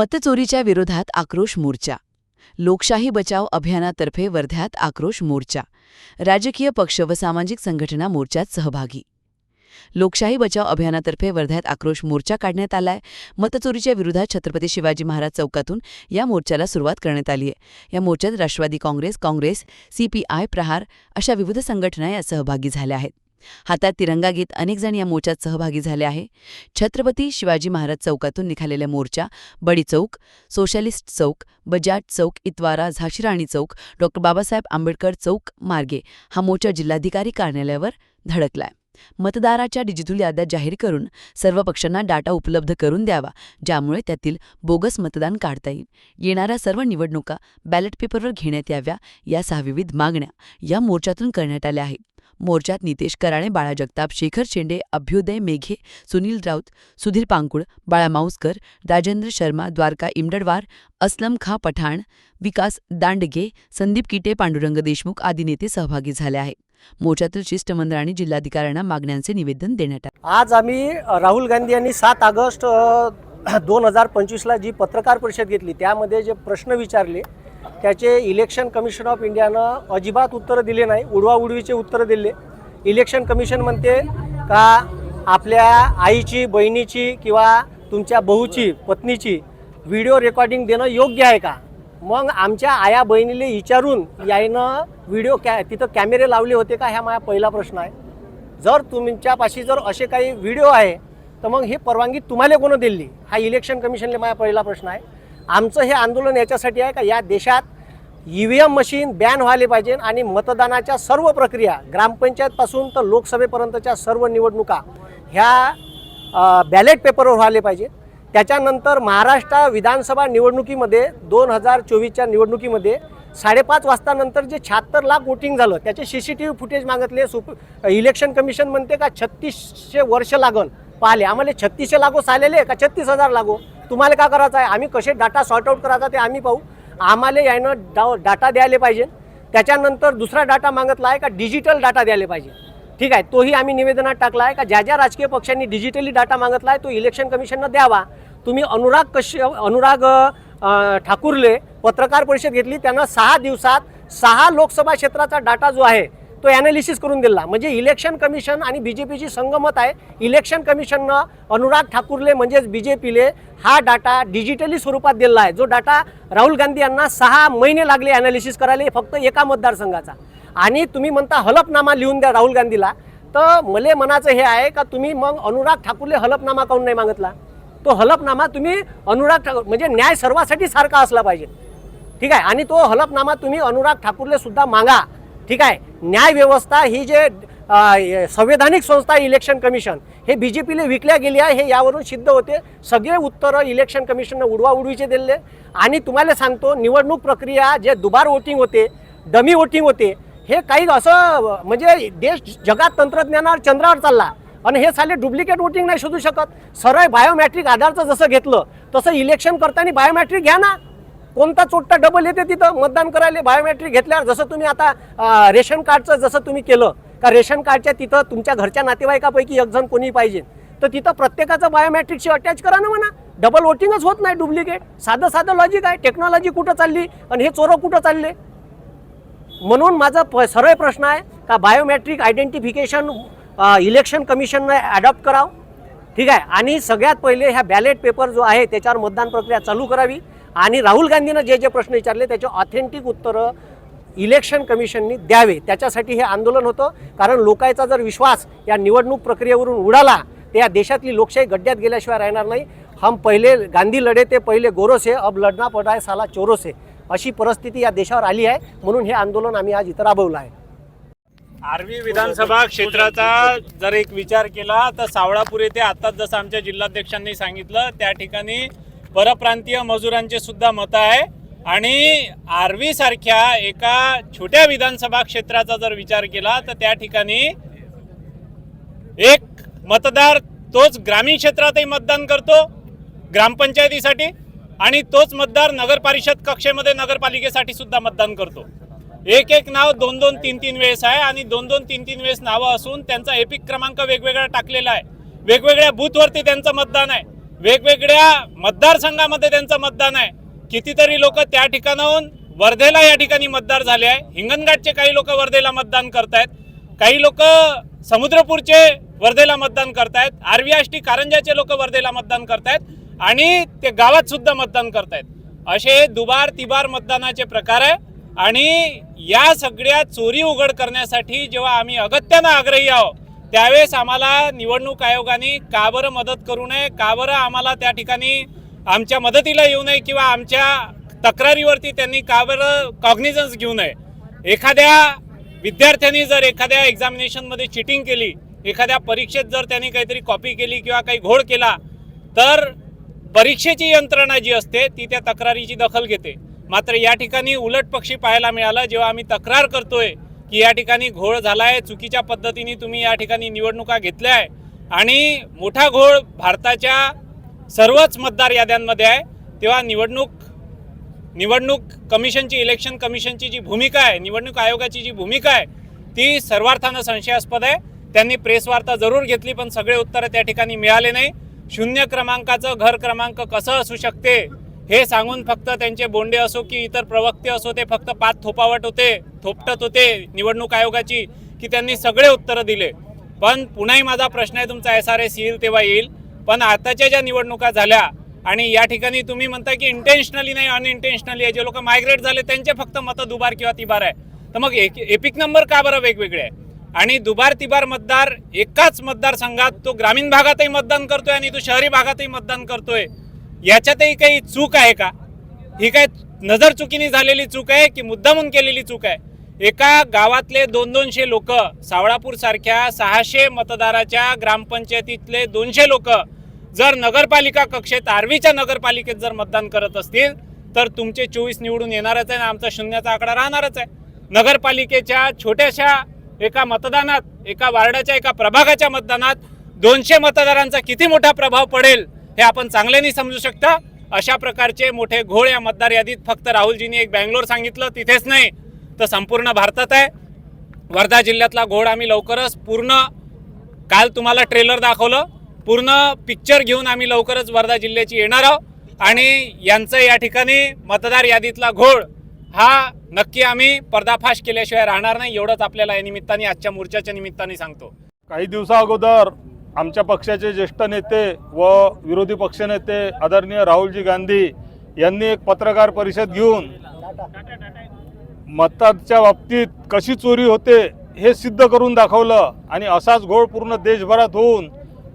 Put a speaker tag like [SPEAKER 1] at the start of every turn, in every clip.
[SPEAKER 1] मतचोरीच्या विरोधात आक्रोश मोर्चा. लोकशाही बचाव अभियानातर्फे वर्ध्यात आक्रोश मोर्चा. राजकीय पक्ष व सामाजिक संघटना मोर्चात सहभागी. लोकशाही बचाव अभियानातर्फे वर्ध्यात आक्रोश मोर्चा काढण्यात आलाय. मतचोरीच्या विरोधात छत्रपती शिवाजी महाराज चौकातून या मोर्चाला सुरुवात करण्यात आली आहे. या मोर्चात राष्ट्रवादी काँग्रेस काँग्रेस सीपीआय प्रहार अशा विविध संघटना या सहभागी झाल्या आहेत. हातात तिरंगा घेत अनेक जण या मोर्चात सहभागी झाले आहे. छत्रपती शिवाजी महाराज चौकातून निघालेल्या मोर्चा बडी चौक सोशलिस्ट चौक बजाज चौक इतवारा झाशीराणी चौक डॉ. बाबासाहेब आंबेडकर चौक मार्गे हा मोर्चा जिल्हाधिकारी कार्यालयावर धडकलाय. मतदाराच्या डिजिटल याद्या जाहीर करून सर्व पक्षांना डाटा उपलब्ध करून द्यावा ज्यामुळे त्यातील बोगस मतदान काढता येईल. येणाऱ्या सर्व निवडणुका बॅलेट पेपरवर घेण्यात याव्या या सहा विविध मागण्या या मोर्चातून करण्यात आल्या आहेत. मोर्चात नितेश कराणे बाळा जगताप शेखर शेंडे अभ्युदय मेघे सुनील राऊत सुधीर पांकुळ बाळा माऊसकर राजेंद्र शर्मा द्वारका इमडडवार अस्लम खा पठाण विकास दांडगे संदीप किटे पांडुरंग देशमुख आदी नेते सहभागी झाले आहेत. मोर्चातील शिष्टमंडळाने जिल्हाधिकाऱ्यांना मागण्यांचे निवेदन देण्यात आले.
[SPEAKER 2] आज आम्ही राहुल गांधी यांनी सात ऑगस्ट दोन हजार पंचवीसला जी पत्रकार परिषद घेतली त्यामध्ये जे प्रश्न विचारले त्याचे इलेक्शन कमिशन ऑफ इंडियानं अजिबात उत्तरं दिले नाही उडवाउडवीचे उत्तरं दिले. इलेक्शन कमिशन म्हणते का आपल्या आईची बहिणीची किंवा तुमच्या बहूची पत्नीची व्हिडिओ रेकॉर्डिंग देणं योग्य आहे का? मग आमच्या आया बहिणीला विचारून यायनं व्हिडिओ कॅ तिथं कॅमेरे लावले होते का? ह्या माझा पहिला प्रश्न आहे. जर तुमच्यापाशी जर असे काही व्हिडिओ आहे तर मग हे परवानगी तुम्हाला कोणं दिली? हा इलेक्शन कमिशनला माझा पहिला प्रश्न आहे. आमचं हे आंदोलन याच्यासाठी आहे का? या देशात E V M machine ban व्हायला पाहिजे आणि मतदानाच्या सर्व प्रक्रिया ग्रामपंचायतपासून तर लोकसभेपर्यंतच्या सर्व निवडणुका ह्या बॅलेट पेपरवर व्हायला पाहिजे. त्याच्यानंतर महाराष्ट्र विधानसभा निवडणुकीमध्ये दोन हजार चोवीसच्या निवडणुकीमध्ये साडेपाच वाजतानंतर जे शहात्तर लाख वोटिंग झालं त्याचे C C T V footage मागितले सुप इलेक्शन कमिशन म्हणते का छत्तीसशे वर्ष लागल पाहिले. आम्हाला छत्तीसशे लागो आलेले का? छत्तीस हजार लागो. तुम्हाला का करायचं आहे? आम्ही कसे डाटा सॉर्ट आउट करायचा ते आम्ही पाहू. आम्हाला यानं डा डाटा द्यायला पाहिजे. त्याच्यानंतर दुसरा डाटा मागितला आहे का डिजिटल डाटा द्यायला पाहिजे. ठीक आहे तोही आम्ही निवेदनात टाकला आहे का ज्या ज्या राजकीय पक्षांनी डिजिटली डाटा मागितला आहे तो इलेक्शन कमिशननं द्यावा. तुम्ही अनुराग कश अनुराग ठाकूरले पत्रकार परिषद घेतली त्यांना सहा दिवसात सहा लोकसभा क्षेत्राचा डाटा जो आहे तो ॲनालिसिस करून दिला. म्हणजे इलेक्शन कमिशन आणि बी जे पीची संगमत आहे. इलेक्शन कमिशननं अनुराग ठाकूरले म्हणजेच बी जे पीले हा डाटा डिजिटली स्वरूपात दिला आहे. जो डाटा राहुल गांधी यांना सहा महिने लागले ॲनालिसिस करायला. फक्त एका मतदारसंघाचा. आणि तुम्ही म्हणता हलफनामा लिहून द्या राहुल गांधीला. तर मले मनाचं हे आहे का तुम्ही मग अनुराग ठाकूरले हलफनामा काऊन नाही मागितला? तो हलफनामा तुम्ही अनुराग ठाकूर म्हणजे न्याय सर्वासाठी सारखा असला पाहिजे. ठीक आहे? आणि तो हलफनामा तुम्ही अनुराग ठाकूरले सुद्धा मागा. ठीक आहे? न्यायव्यवस्था ही जे संवैधानिक संस्था आहे इलेक्शन कमिशन हे बी जे पीला विकल्या गेली आहे हे यावरून सिद्ध होते. सगळे उत्तरं इलेक्शन कमिशननं उडवा उडवीचे दिले. आणि तुम्हाला सांगतो निवडणूक प्रक्रिया जे दुबार वोटिंग होते डमी वोटिंग होते हे काही असं म्हणजे देश जगात तंत्रज्ञानावर चंद्रावर चालला. आणि हे साले डुप्लिकेट वोटिंग नाही शोधू शकत. सरळ बायोमॅट्रिक आधारचं जसं घेतलं तसं इलेक्शन करताना बायोमॅट्रिक घ्या ना. कोणता चोट्टा डबल येते तिथं मतदान करायला बायोमॅट्रिक घेतल्यावर जसं तुम्ही आता रेशन कार्डचं जसं तुम्ही केलं का रेशन कार्डच्या तिथं तुमच्या घरच्या नातेवाईकापैकी एकजण कोणी पाहिजे तर तिथं प्रत्येकाचं बायोमॅट्रिकशी अटॅच करा ना म्हणा. डबल वोटिंगच होत नाही डुप्लिकेट साधं साधं लॉजिक आहे. टेक्नॉलॉजी कुठं चालली आणि हे चोरं कुठं चालले? म्हणून माझा प सरळ प्रश्न आहे का बायोमॅट्रिक आयडेंटिफिकेशन इलेक्शन कमिशननं ॲडॉप्ट करावं? ठीक आहे. आणि सगळ्यात पहिले ह्या बॅलेट पेपर जो आहे त्याच्यावर मतदान प्रक्रिया चालू करावी. आणि राहुल गांधीनं जे जे प्रश्न विचारले त्याचे ऑथेंटिक उत्तरं इलेक्शन कमिशननी द्यावे. त्याच्यासाठी हे आंदोलन होतं. कारण लोकांचा जर विश्वास या निवडणूक प्रक्रियेवरून उडाला तर या देशातली लोकशाही गड्ड्यात गेल्याशिवाय राहणार नाही. हम पहिले गांधी लढे ते पहिले गोरोसे अब लढना पडाय साला चोरोसे अशी परिस्थिती या देशावर आली आहे. म्हणून हे आंदोलन आम्ही आज इथं राबवलं आहे.
[SPEAKER 3] आर्वी विधानसभा क्षेत्राचा जर एक विचार केला तर सावळापूर येथे आताच जसं आमच्या जिल्हाध्यक्षांनी सांगितलं त्या ठिकाणी परप्रांतीय मजुरांचे सुद्धा मत आहे. आणि आर्वी सारख्या एका छोट्या विधानसभा क्षेत्राचा जर विचार केला तर त्या ठिकाणी एक मतदार तोच ग्रामीण क्षेत्रातही मतदान करतो ग्रामपंचायतीसाठी आणि तोच मतदार नगर परिषद कक्षेमध्ये नगरपालिकेसाठी सुद्धा मतदान करतो. एक एक नाव दोन दोन तीन तीन वेळेस आहे आणि दोन दोन तीन तीन वेळेस नावं असून त्यांचा एपिक क्रमांक वेगवेगळा टाकलेला आहे. वेगवेगळ्या बूथवरती त्यांचं मतदान आहे. वेगवेगळ्या मतदारसंघामध्ये त्यांचं मतदान आहे. कितीतरी लोक त्या ठिकाणाहून वर्धेला या ठिकाणी मतदार झाले आहे. हिंगणघाटचे काही लोक वर्धेला मतदान करतायत. काही लोक समुद्रपूरचे वर्धेला मतदान करतायत. आरवी आष्टी कारंजाचे लोक वर्धेला मतदान करतायत. आणि ते गावात सुद्धा मतदान करतायत. असे दुबार तिबार मतदानाचे प्रकार आहे. आणि या सगळ्या चोरी उघड करण्यासाठी जेव्हा आम्ही अगत्यानं आग्रही आहोत त्यावेळेस आम्हाला निवडणूक आयोगाने का बरं मदत करू नये का बरं आम्हाला त्या ठिकाणी आमच्या मदतीला येऊ नये किंवा आमच्या तक्रारीवरती त्यांनी का बरं कॉग्निझन्स घेऊ नये? एखाद्या विद्यार्थ्यांनी जर एखाद्या एक्झामिनेशनमध्ये चिटिंग केली एखाद्या परीक्षेत जर त्यांनी काहीतरी कॉपी केली किंवा काही घोळ केला तर परीक्षेची यंत्रणा जी असते ती त्या तक्रारीची दखल घेते. मात्र या ठिकाणी उलट पक्षी पाहायला मिळालं जेव्हा आम्ही तक्रार करतोय की या ठिकाणी घोळ झाला आहे चुकीच्या पद्धतीने तुम्ही या ठिकाणी निवडणुका घेतल्या आहे आणि मोठा घोळ भारताच्या सर्वच मतदार याद्यांमध्ये आहे. तेव्हा निवडणूक निवडणूक कमिशनची इलेक्शन कमिशनची जी भूमिका आहे निवडणूक आयोगाची जी भूमिका आहे ती सर्वार्थानं संशयास्पद आहे. त्यांनी प्रेसवार्ता जरूर घेतली पण सगळे उत्तरं त्या ठिकाणी मिळाले नाही. शून्य क्रमांकाचं घर क्रमांक कसं असू शकते हे सांगून फक्त त्यांचे बोंडे असो की इतर प्रवक्ते असो ते फक्त पाच थोपावट होते थोपटत होते निवडणूक आयोगाची की त्यांनी सगळे उत्तरं दिले. पण पुन्हाही माझा प्रश्न आहे तुमचा एस आर एस येईल तेव्हा येईल. पण आताच्या ज्या निवडणुका झाल्या आणि या ठिकाणी तुम्ही म्हणता की इंटेन्शनली नाही अनइंटेन्शनली आहे. जे लोक मायग्रेट झाले त्यांचे फक्त मतं दुबार किंवा तिबार आहे. तर मग एक एपिक नंबर का बरं वेगवेगळे आहे? आणि दुबार तिबार मतदार एकाच मतदारसंघात तो ग्रामीण भागातही मतदान करतोय आणि तो शहरी भागातही मतदान करतोय. याच्यातही काही चूक आहे का? ही काय नजर चुकीने झालेली चूक आहे की मुद्दामून केलेली चूक आहे? एका गावातले दोन दोनशे लोक सावळापूर सारख्या सहाशे मतदाराच्या ग्रामपंचायतीतले दोनशे लोक जर नगरपालिका कक्षेत आर्वीच्या नगरपालिकेत जर मतदान करत असतील तर तुमचे चोवीस निवडून येणारच आहे आणि आमचा शून्याचा आकडा राहणारच आहे. नगरपालिकेच्या छोट्याशा एका मतदानात एका वार्डाच्या एका प्रभागाच्या मतदानात दोनशे मतदारांचा किती मोठा प्रभाव पडेल हे आपण चांगल्याने समजू शकता. अशा प्रकारचे मोठे घोळ या मतदार यादीत फक्त राहुलजींनी एक बँगलोर सांगितलं तिथेच नाही तर संपूर्ण भारतात आहे. वर्धा जिल्ह्यातला घोळ आम्ही लवकरच पूर्ण काल तुम्हाला ट्रेलर दाखवलं पूर्ण पिक्चर घेऊन आम्ही लवकरच वर्धा जिल्ह्याची येणार आहोत. आणि यांचं या ठिकाणी मतदार यादीतला घोळ हा नक्की आम्ही पर्दाफाश केल्याशिवाय राहणार नाही एवढंच आपल्याला या निमित्ताने आजच्या मोर्चाच्या निमित्ताने सांगतो.
[SPEAKER 4] काही दिवसा अगोदर आमच्या पक्षाचे ज्येष्ठ नेते व विरोधी पक्षनेते आदरणीय राहुलजी गांधी यांनी एक पत्रकार परिषद घेऊन मताच्या बाबतीत कशी चोरी होते हे सिद्ध करून दाखवलं आणि असाच घोळ पूर्ण देशभरात होऊन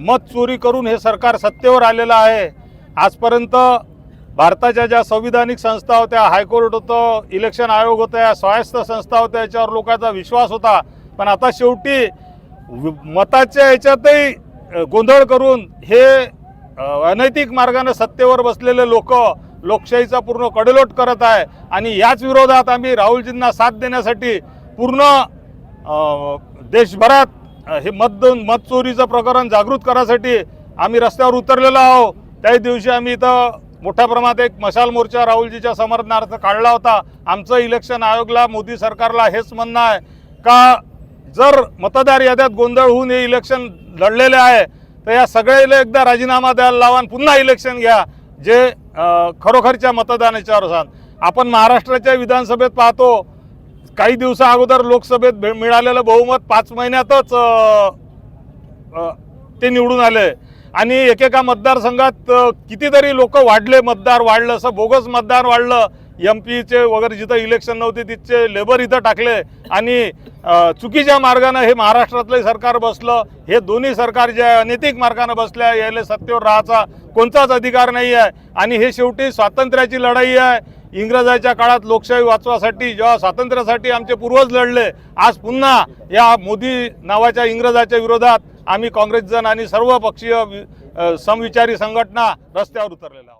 [SPEAKER 4] मत चोरी करून हे सरकार सत्तेवर आलेलं आहे. आजपर्यंत भारताच्या ज्या संविधानिक संस्था होत्या हायकोर्ट होतं इलेक्शन आयोग होत्या स्वायत्त संस्था होत्या याच्यावर लोकांचा विश्वास होता. पण आता शेवटी मताच्या याच्यातही गोंधळ करून हे अनैतिक मार्गाने सत्तेवर बसलेले लोक लोकशाहीचा पूर्ण कडेलोट करत आहे आणि याच विरोधात आम्ही राहुलजींना साथ देण्यासाठी पूर्ण देशभरात हे मत मतचोरीचं प्रकरण जागृत करायसाठी आम्ही रस्त्यावर उतरलेलो आहोत. त्याही दिवशी आम्ही इथं मोठ्या प्रमाणात एक मशाल मोर्चा राहुलजीच्या समर्थनार्थ काढला होता. आमचं इलेक्शन आयोगला मोदी सरकारला हेच म्हणणं आहे का जर मतदार याद्यात गोंधळ होऊन हे इलेक्शन लढलेले आहे तर या सगळ्याला एकदा राजीनामा द्यायला लावा आणि पुन्हा इलेक्शन घ्या जे खरोखरच्या मतदानाच्या अनुसार आपण महाराष्ट्राच्या विधानसभेत पाहतो काही दिवसा अगोदर लोकसभेत भे- मिळालेलं बहुमत पाच महिन्यातच ते निवडून आले. आणि एकेका मतदारसंघात कितीतरी लोक वाढले मतदार वाढलं असं बोगस मतदार वाढलं एम पीचे वगैरे जिथं इलेक्शन नव्हते तिथचे लेबर इथं टाकले. आणि चुकीच्या मार्गानं हे महाराष्ट्रातलं सरकार बसलं. हे दोन्ही सरकार जे आहे अनैतिक मार्गानं बसले आहे याला सत्तेवर राहायचा कोणताच अधिकार नाही आहे. आणि हे शेवटी स्वातंत्र्याची लढाई आहे. इंग्रजाच्या काळात लोकशाही वाचवासाठी जेव्हा स्वातंत्र्यासाठी आमचे पूर्वज लढले आज पुन्हा या मोदी नावाच्या इंग्रजाच्या विरोधात आम्ही काँग्रेसजन आणि सर्व पक्षीय समविचारी संघटना रस्त्यावर उतरलेल्या